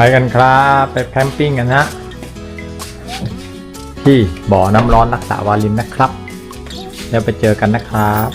ไปกันครับ ไปแคมปิ้งกันนะที่บ่อน้ำร้อนรักษาวาลินนะครับ แล้วไปเจอกันนะครับ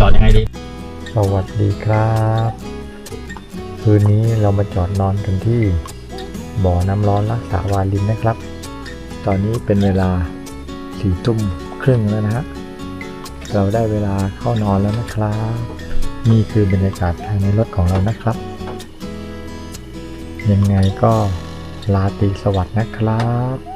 จอดยังไงดี สวัสดีครับ คืนนี้เรามาจอดนอนกันที่ บ่อน้ำร้อนรักษาวาลินนะครับ ตอนนี้เป็นเวลาสี่ทุ่มครึ่งแล้วนะฮะ เราได้เวลาเข้านอนแล้วนะครับ นี่คือบรรยากาศภายในรถของเรานะครับ ยังไงก็ลาตีสวัสดิ์นะครับ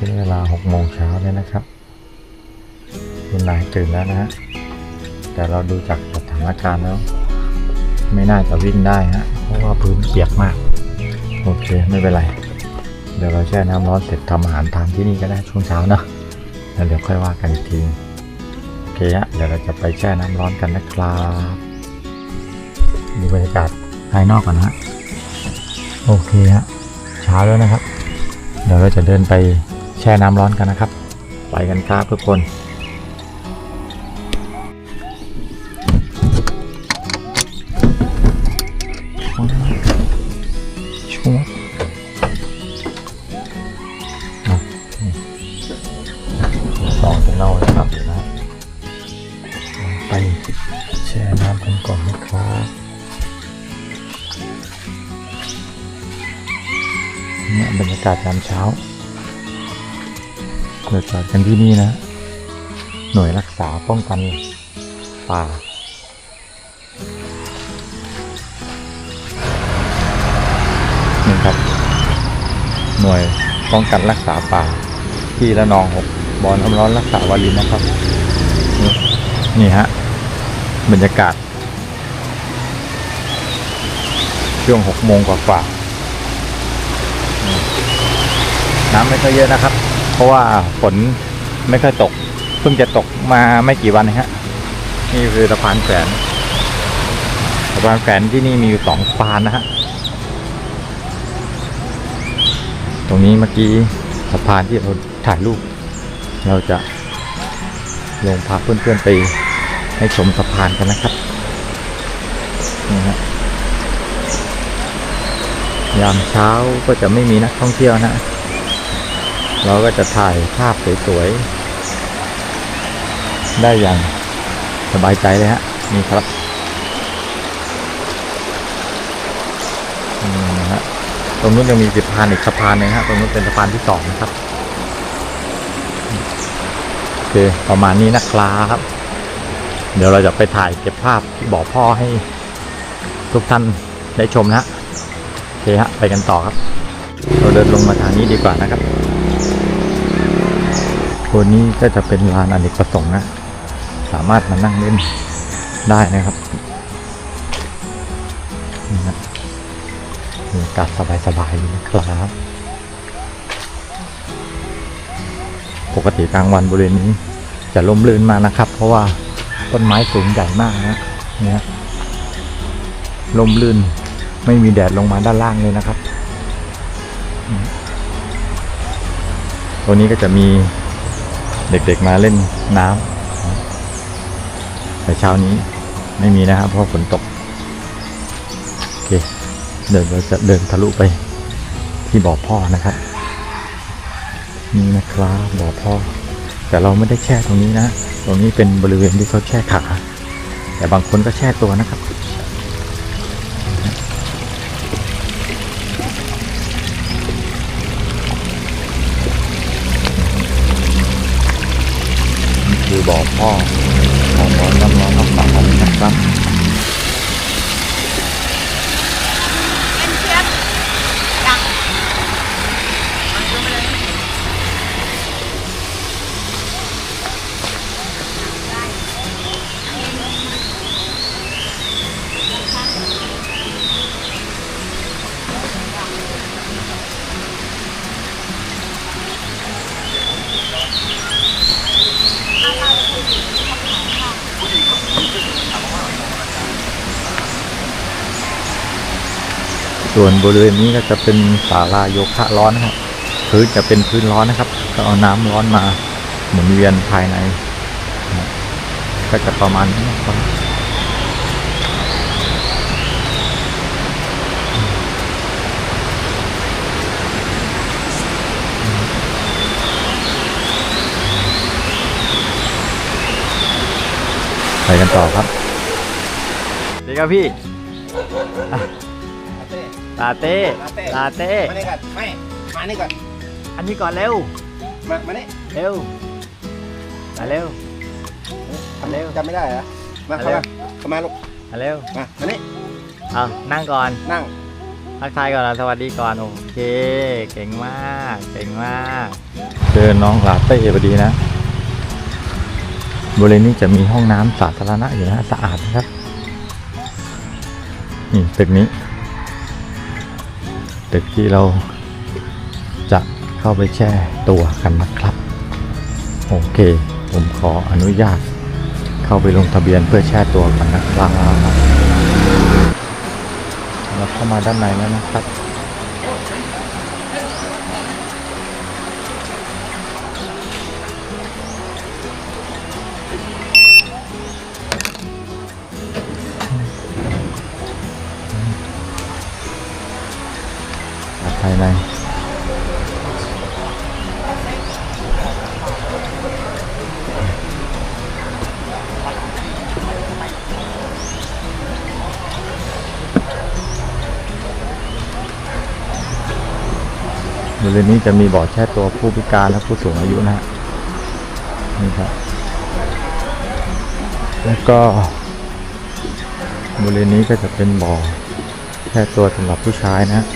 เป็นเวลา6โมงเช้าแล้วนะครับคุณนายตื่นแล้วนะฮะแต่เราดูจากสถานการณ์แล้ว ไม่น่าจะวิ่งได้ฮะเพราะว่าพื้นเปียกมาก โอเคไม่เป็นไร เดี๋ยวเราแช่น้ำร้อนเสร็จทำอาหารทานที่นี่ก็ได้ช่วงเช้าเนะแล้วเดี๋ยวค่อยว่ากันอีกทีโอเคฮะเดี๋ยวเราจะไปแช่น้ำร้อนกันนะครับดูบรรยากาศภายนอกก่อนนะฮะโอเคฮะเช้าแล้วนะครับ เดี๋ยวเราจะเดินไป แช่น้ำร้อนกันนะครับ ไปกันครับทุกคนช่วงอะนี่สองจะเน่าเลยครับเดี๋ยวนะ ไปแช่น้ำกันก่อนนะครับเนี่ยบรรยากาศยามเช้า เราจอดกันที่นี่นะ หน่วยรักษาป้องกันป่านี่ครับ หน่วยป้องกันรักษาป่า ที่ละนองหกบอลน้ำร้อนรักษาวาลินนะครับนี่นี่ฮะ บรรยากาศ ช่วงหกโมงกว่าๆน้ำไม่ค่อยเยอะนะครับ เพราะว่าฝนไม่ค่อยตก เพิ่งจะตกมาไม่กี่วันนะฮะ นี่คือสะพานแขวนสะพานแขวนที่นี่มีอยู่สองสะพานนะฮะ ตรงนี้เมื่อกี้สะพานที่เราถ่ายรูป เราจะลงพาเพื่อนๆไปให้ชมสะพานกันนะครับนี่ฮะยามเช้าก็จะไม่มีนักท่องเที่ยวนะ เราก็จะถ่ายภาพสวยๆ ได้อย่างสบายใจเลยฮะ นี่ครับนี่นะฮะตรงนู้นยังมีสะพานอีกสะพานหนึงฮะตรงนู้นเป็นสะพานที่สองนะครับโอเคประมาณนี้นะครับ เดี๋ยวเราจะไปถ่ายเก็บภาพที่บอกพ่อให้ทุกท่านได้ชมนะฮะโอเคฮะไปกันต่อครับ เราเดินลงมาทางนี้ดีกว่านะครับ ตัวนี้ก็จะเป็นลานอเนกประสงค์นะ สามารถมานั่งเล่นได้นะครับนี่นะบรรยากาศสบายๆนะครับ ปกติกลางวันบริเวณนี้จะลมลื่นมากนะครับ เพราะว่าต้นไม้สูงใหญ่มากนะเนี่ยลมลื่นไม่มีแดดลงมาด้านล่างเลยนะครับ ตัวนี้ก็จะมี เด็กๆมาเล่นน้ำแต่เช้านี้ไม่มีนะครับ เพราะฝนตก โอเค เดินเราจะเดินทะลุไปที่บ่อพ่อนะครับ นี่นะครับบ่อพ่อ แต่เราไม่ได้แช่ตรงนี้นะ ตรงนี้เป็นบริเวณที่เขาแช่ขา แต่บางคนก็แช่ตัวนะครับ นี่อพ่อพ่อของร้อนน้ำร้อนน้ำสานะครับ ส่วนบริเวณนี้ก็จะเป็นศาลาโยคะร้อนนะครับพื้นจะเป็นพื้นร้อนนะครับก็เอาน้ำร้อนมาหมุนเวียนภายใน ก็จะประมาณนี้นะครับไปกันต่อครับดีครับพี่ ลาเต้ลาเต้ มานี่ก่อนไม่มานี่ก่อนอันนี้ก่อนเร็ว มามานี่เร็ว มาเร็วมาเร็ว จำไม่ได้เหรอมามาเข้าเร็วมาเข้ามาลูกมาเร็ว มามานี่เอานั่งก่อน นั่งทักทายก่อนนะสวัสดีก่อน โอเค เก่งมาก เก่งมาก เจอน้องลาเต้พอดีนะ บริเวณนี้จะมีห้องน้ำสาธารณะอยู่นะฮะสะอาดนะครับ นี่ตึกนี้ ตึกที่เราจะเข้าไปแช่ตัวกันนะครับ โอเค ผมขออนุญาต เข้าไปลงทะเบียนเพื่อแช่ตัวกันนะครับเราเข้ามาด้านในแล้วนะครับ ริเวณนี้จะมีบ่อแช่ตัวผู้พิการและผู้สูงอายุนะฮะนี่ครับ แล้วก็บริเวณนี้ก็จะเป็นบ่อแช่ตัวสำหรับผู้ชายนะฮะ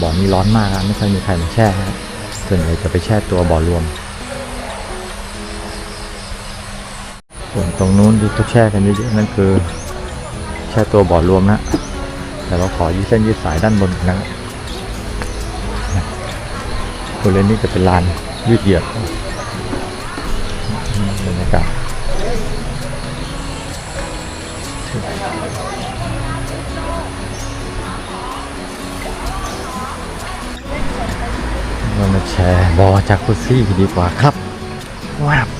บ่อนี้ร้อนมากนะไม่ค่อยมีใครมาแช่ฮะส่วนใหญ่จะไปแช่ตัวบ่อรวม รงนู้นที่เขาแช่กันเยอะๆนั่นคือ แช่ตัวบอรวมนะแต่เราขอยืดเส้นยืดสายด้านบนกันนะบริเวณนี้จะเป็นลานยืดเหยียดบรรยากาศเรามาแชร์บอจากคุซี่ดีกว่าครับว้าว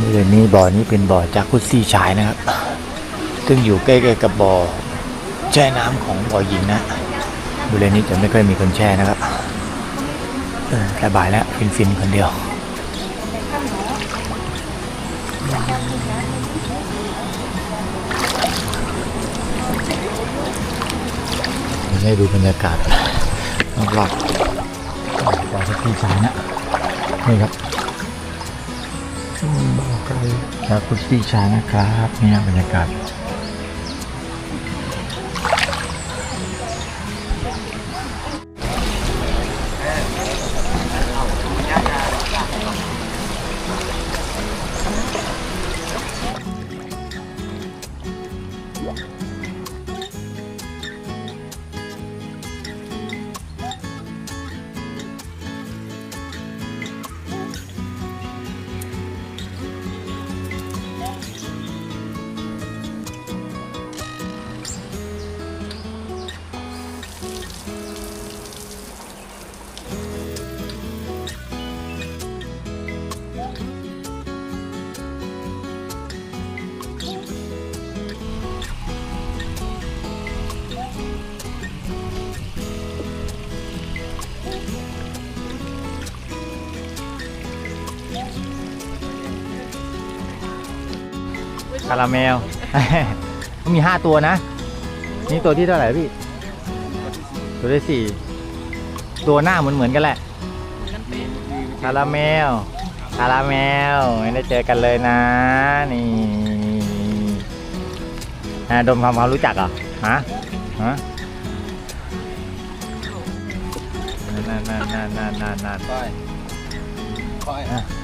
บริเวณนี้บ่อนี้เป็นบ่อจากุซซี่ชายนะครับ ซึ่งอยู่ใกล้ ๆ กับบ่อแช่น้ำของบ่อหญิงนะบริเวณนี้จะไม่ค่อยมีคนแช่นะครับสบายแล้วฟินๆคนเดียวให้ดูบรรยากาศรอบๆบ่อจากุซี่ชายนะ นี่ครับอืมบอกไกลจากคุณปีชานะครับเนี่ยบรรยากาศาราเมล มีห้าตัวนะ นี่ตัวที่เท่าไหร่พี่ ตัวที่สี่ตัวหน้าเหมือนเหมือนกันแหละคาราเมลคาราเมลไม่ได้เจอกันเลยนะ นี่อ่าดมความความรู้จักเหรอฮะฮะนั่นนั่นนั่นนั่นนั่นนั่นค่อยค่อยอะ